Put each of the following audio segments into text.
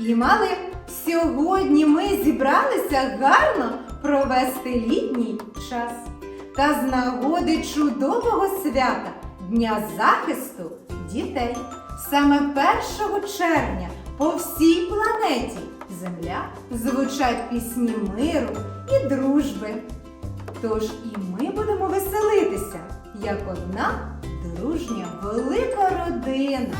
і малим. Сьогодні ми зібралися гарно провести літній час. Та з нагоди чудового свята Дня захисту дітей. Саме 1 червня по всій планеті Земля звучать пісні миру і дружби. Тож і ми будемо веселитися, як одна дружня велика родина.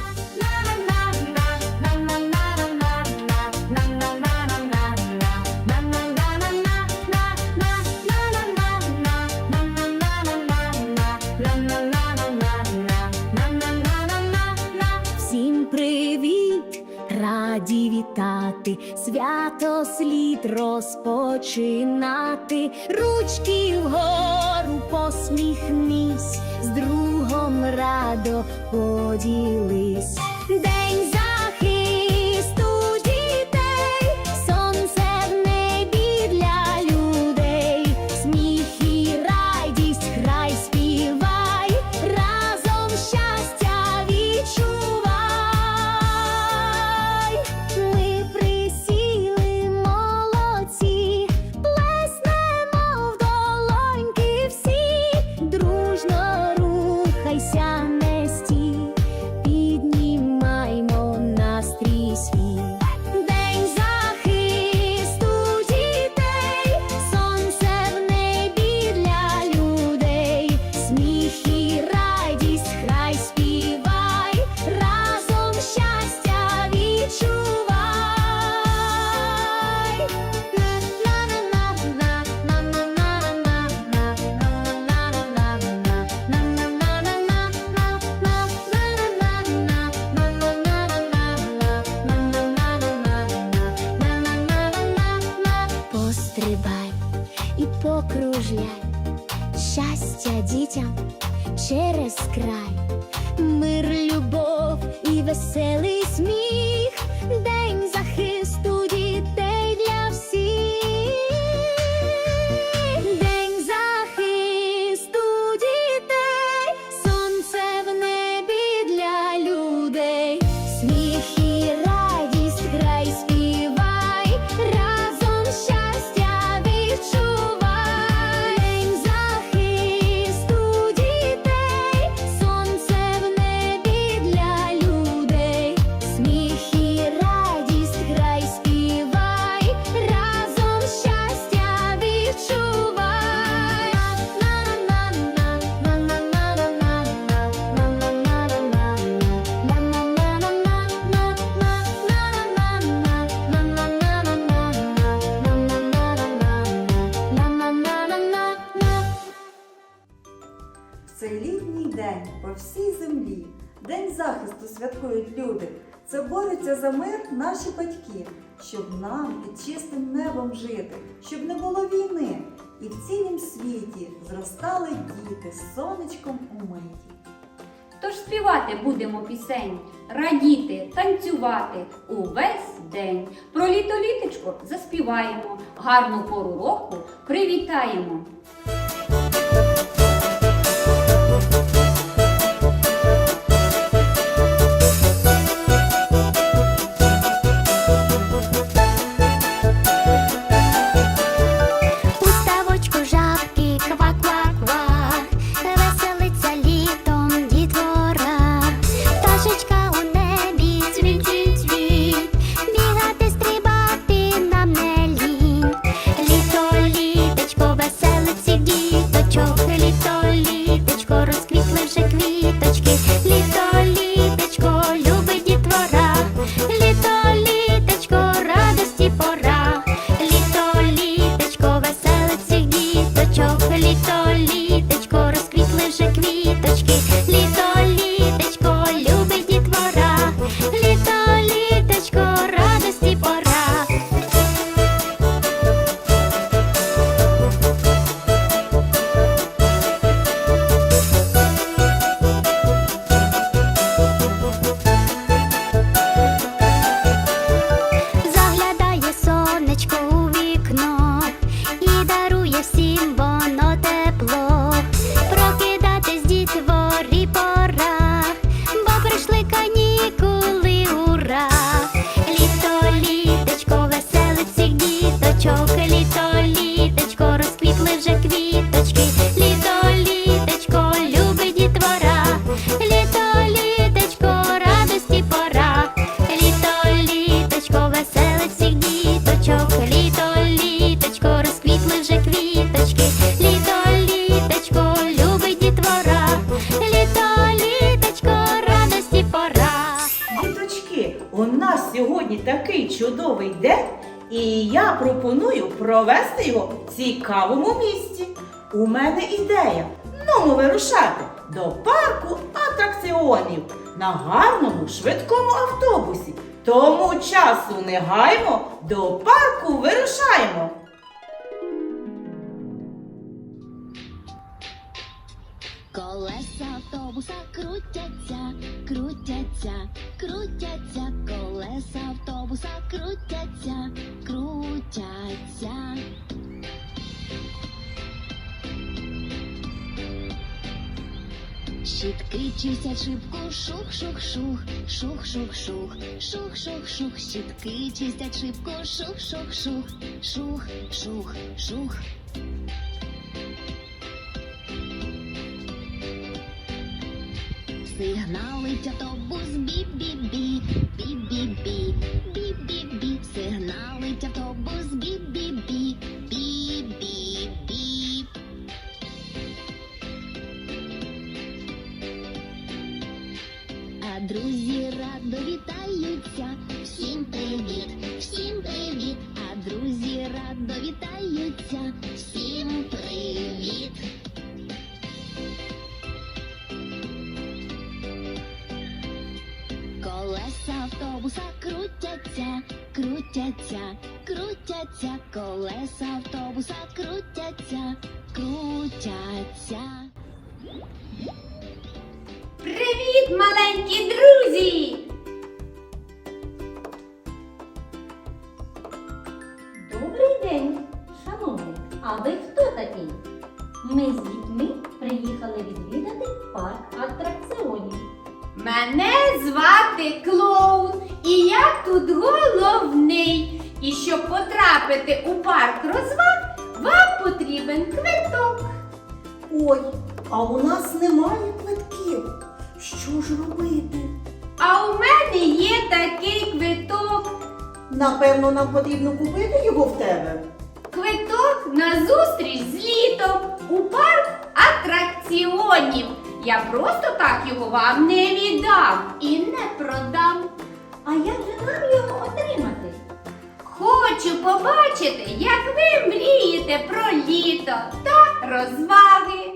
Вітати, свято слід розпочинати. Ручки вгору посміхнись, з другом радо поділись. Небом жити, щоб не було війни, і в цілім світі зростали діти з сонечком миті. Тож співати будемо пісень, радіти, танцювати увесь день. Про літо літочко заспіваємо, гарну пору року привітаємо. всім бо. І я пропоную провести його в цікавому місці. У мене ідея. Ну, вирушати до парку атракціонів на гарному швидкому автобусі. Тому часу не гаймо, до парку вирушаємо. Колеса автобуса крутяться, крутяться, крутяться, колеса автобуса крутяться, крутяться. Щітки чистять шибку, шух-шух-шух, шух-шух-шух, шух-шух-шух, щітки чистять шибку, шух-шух-шух, шух-шух-шух. Сигналить автобус бі-бі-бі, крутяться, крутяться, крутяться, колеса автобуса крутяться, крутяться. Привіт, маленькі друзі! Щоб потрапити у парк розваг, вам потрібен квиток. Ой, а у нас немає квитків. Що ж робити? А у мене є такий квиток. Напевно, нам потрібно купити його в тебе. Квиток на зустріч з літом у парк атракціонів. Я просто так його вам не віддам і не продам. А як же нам його отримати? Хочу побачити, як ви мрієте про літо та розваги.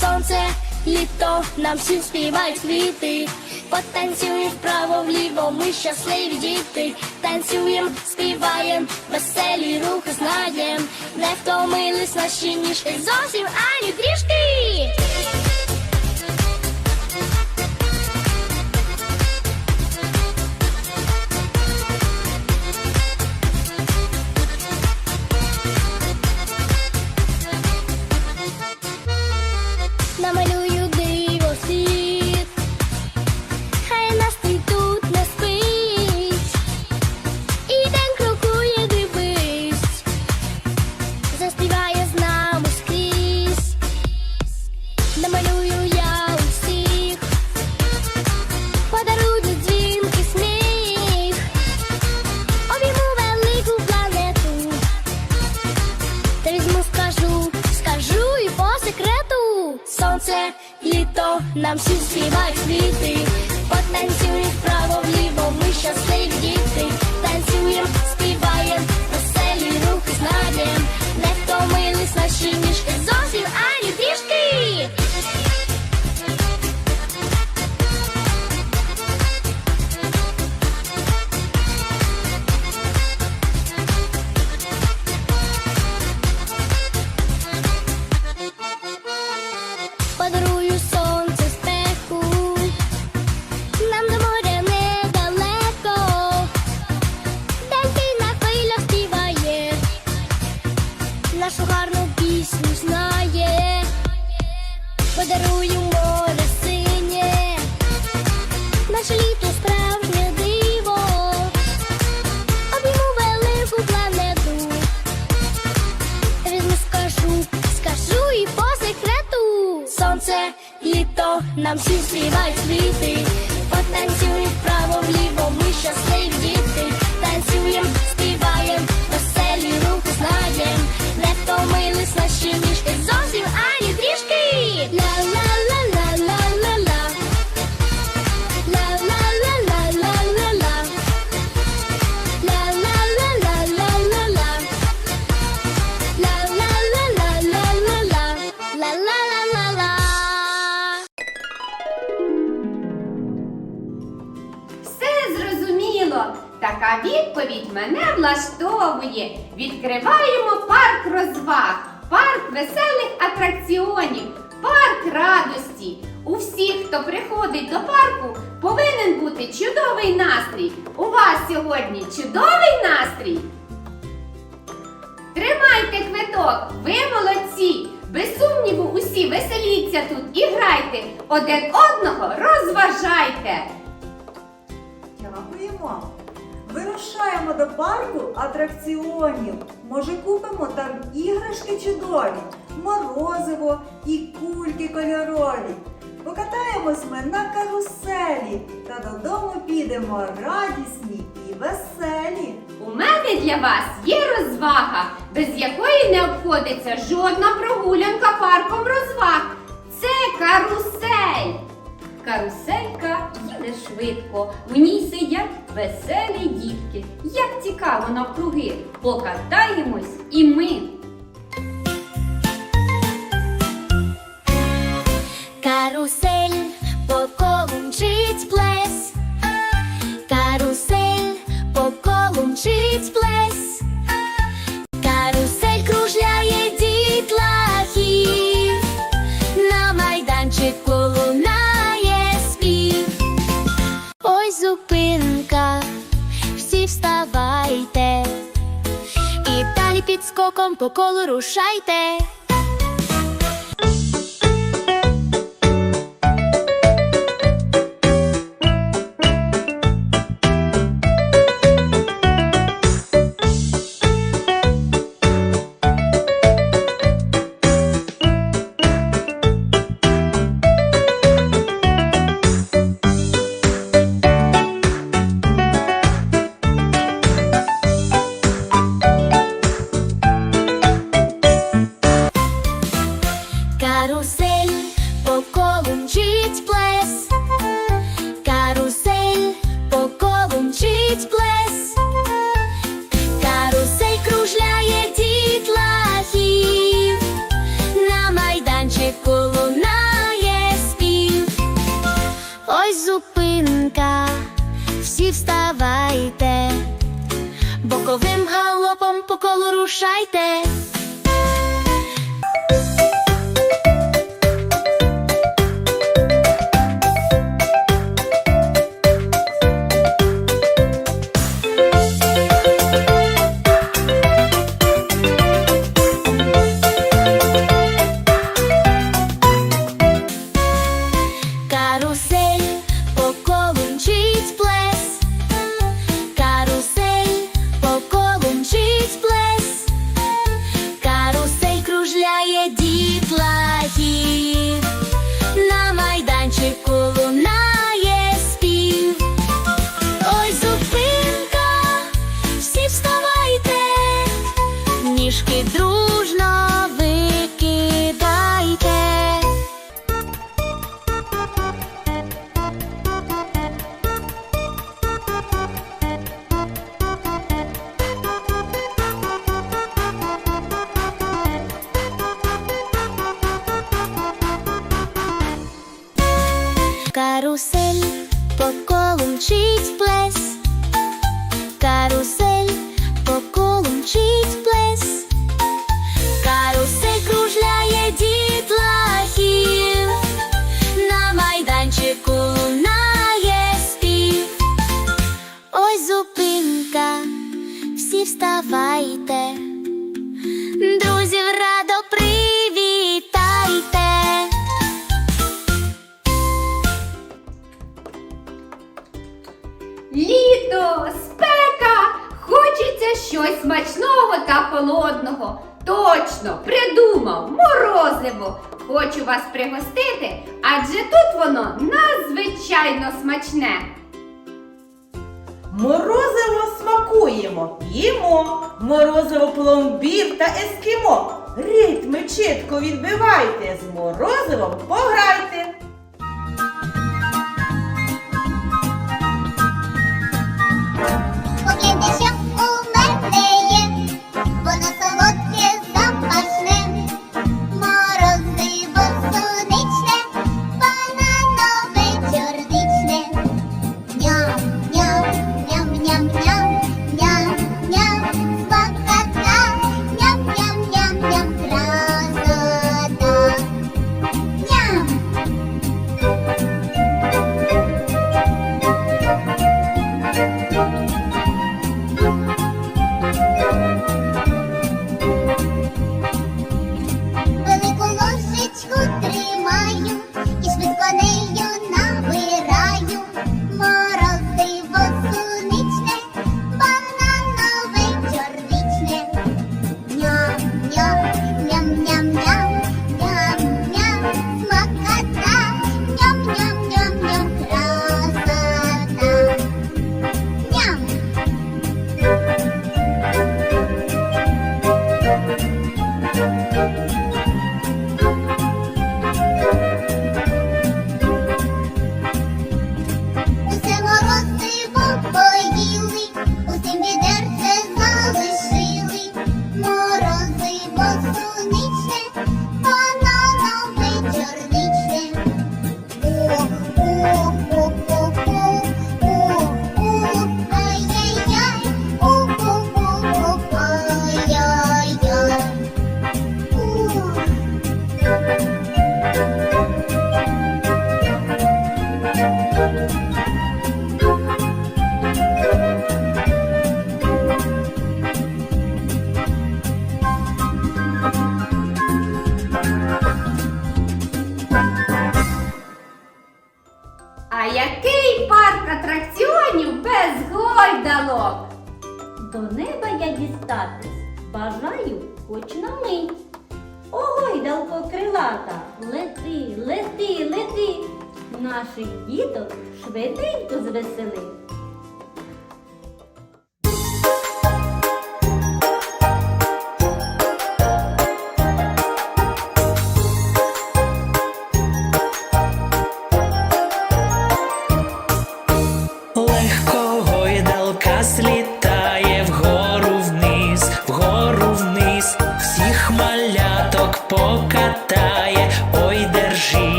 Сонце, літо, нам всім співають квіти. Потанцюємо вправо вліво, ми щасливі діти. Танцюєм, співаєм, веселі рухи знаєм. Не втомились наші ніжки зовсім ані трішки. Сонце, літо, нам всі співають квіти. потанцюй вправо вліво, ми щасливі діти. Танцюєм, співаєм, веселі рухи знаєм. Не втомились наші ніжки веселіться тут і грайте, один одного розважайте. Дякуємо! Вирушаємо до парку атракціонів. Може, купимо там іграшки чудові, морозиво і кульки кольорові. Покатаємось ми на каруселі та додому підемо радісні і веселі. У мене для вас є розвага, без якої не обходиться жодна прогулянка парком розваг. Це карусель. Каруселька їде швидко, в ній сидять веселі дітки. Як цікаво навкруги, покатаємось і ми. По колу рушайте. Боковим галопом по колу рушайте. Щось смачного та холодного. Точно, придумав морозиво. Хочу вас пригостити, адже тут воно надзвичайно смачне. Морозиво смакуємо, їмо, морозиво пломбір та ескімо. Ритми чітко відбивайте, з морозивом пограйте. Гойдалок? До неба я дістатись бажаю хоч на мить. О, гойдалко крилата, лети, лети, лети, наших діток швиденько звесели.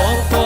for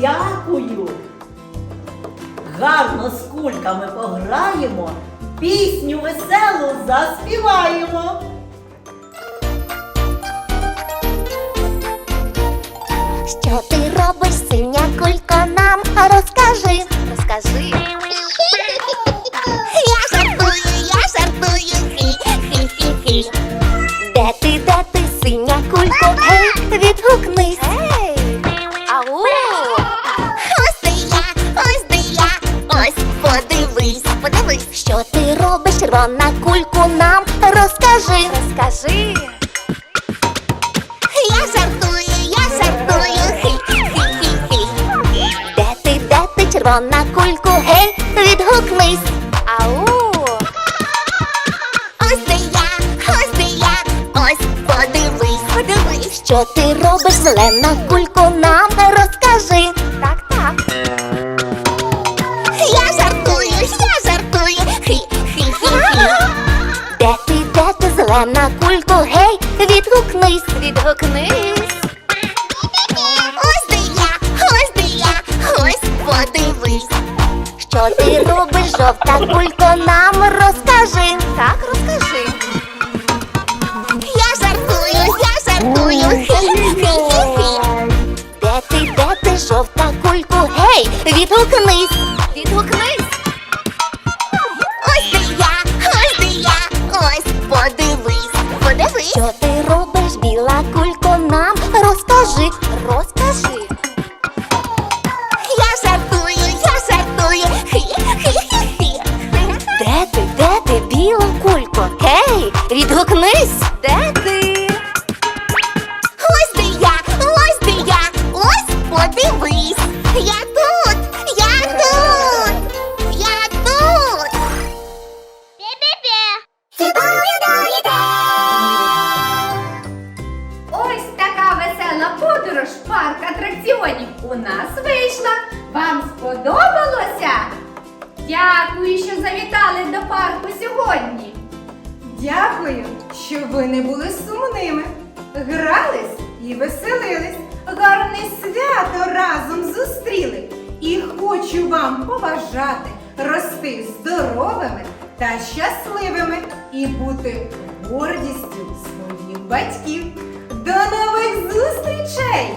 Дякую. Гарно з кульками пограємо, пісню веселу заспіваємо. Що ти робиш, синя кулько, нам розкажи. Розкажи. Я жартую, я жартую. Де ти, де ти, синя кулько? Гей, відгукнись. Кульку, нам розкажи. Розкажи. Я жартую, я жартую. Хі-хі-хі-хі. Де ти, де ти, червона кульку? Гей, відгукнись. Ау. Ось де я, ось де я, ось подивись, подивись. Що ти робиш, зелена кулько, нам розкажи. Відгукнись, відгукнись. Ось де я, ось де я, ось подивись. Що ти робиш, жовта кулько, нам розкажи. Так, розкажи. Я жартую, я жартую. Хі-хі-хі. Де ти, де ти, жовта кулько? Гей, відгукнись, відгукнись. Ось де я, ось де я, ось подивись, подивись. Що ти робиш, Відгукнись! Де ти? Ось де я! Ось де я! Ось подивись! Я тут! Я тут! Я тут! Бі-бі-бі! Ось така весела подорож парк атракціонів у нас вийшла. Вам сподобалося? Дякую, що завітали до парку сьогодні! Дякую, що ви не були сумними. Грались і веселились, гарне свято разом зустріли. І хочу вам побажати рости здоровими та щасливими і бути гордістю своїх батьків. До нових зустрічей!